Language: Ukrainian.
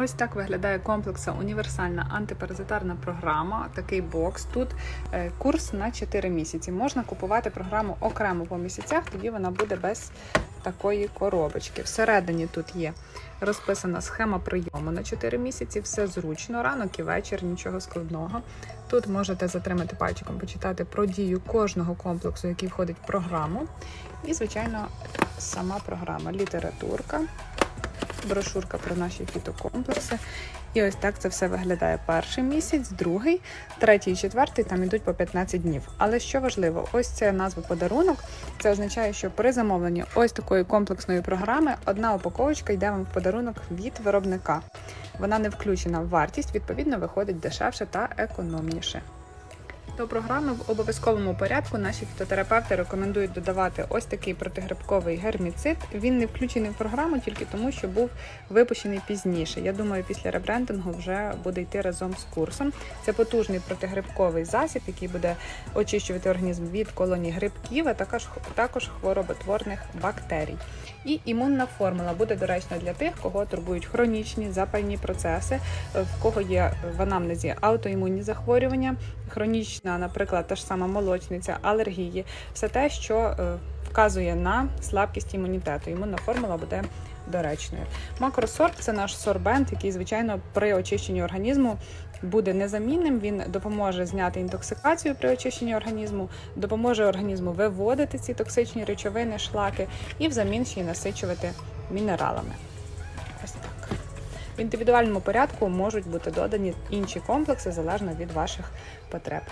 Ось так виглядає комплексна універсальна антипаразитарна програма. Такий бокс. Тут е, курс на 4 місяці. Можна купувати програму окремо по місяцях, тоді вона буде без такої коробочки. Всередині тут є розписана схема прийому на 4 місяці. Все зручно, ранок і вечір, нічого складного. Тут можете затримати пальчиком, почитати про дію кожного комплексу, який входить в програму. І, звичайно, сама програма, літературка брошурка про наші фітокомплекси. І ось так це все виглядає перший місяць, другий, третій, четвертий там ідуть по 15 днів. Але що важливо, ось ця назва подарунок. Це означає, що при замовленні ось такої комплексної програми одна упаковочка йде вам в подарунок від виробника. Вона не включена в вартість, відповідно, виходить дешевше та економніше. До програми в обов'язковому порядку наші фітотерапевти рекомендують додавати ось такий протигрибковий герміцид. Він не включений в програму тільки тому, що був випущений пізніше. Я думаю, після ребрендингу вже буде йти разом з курсом. Це потужний протигрибковий засіб, який буде очищувати організм від колоній грибків, а також, також хвороботворних бактерій. І імунна формула буде доречна для тих, кого турбують хронічні запальні процеси, в кого є в анамнезі аутоімунні захворювання, хронічна, наприклад, та ж сама молочниця, алергії, все те, що е, вказує на слабкість імунітету. Імунна формула буде доречною. Макросорб це наш сорбент, який, звичайно, при очищенні організму буде незамінним. Він допоможе зняти інтоксикацію при очищенні організму, допоможе організму виводити ці токсичні речовини, шлаки і взамін ще й насичувати мінералами. Ось так. В індивідуальному порядку можуть бути додані інші комплекси залежно від ваших потреб.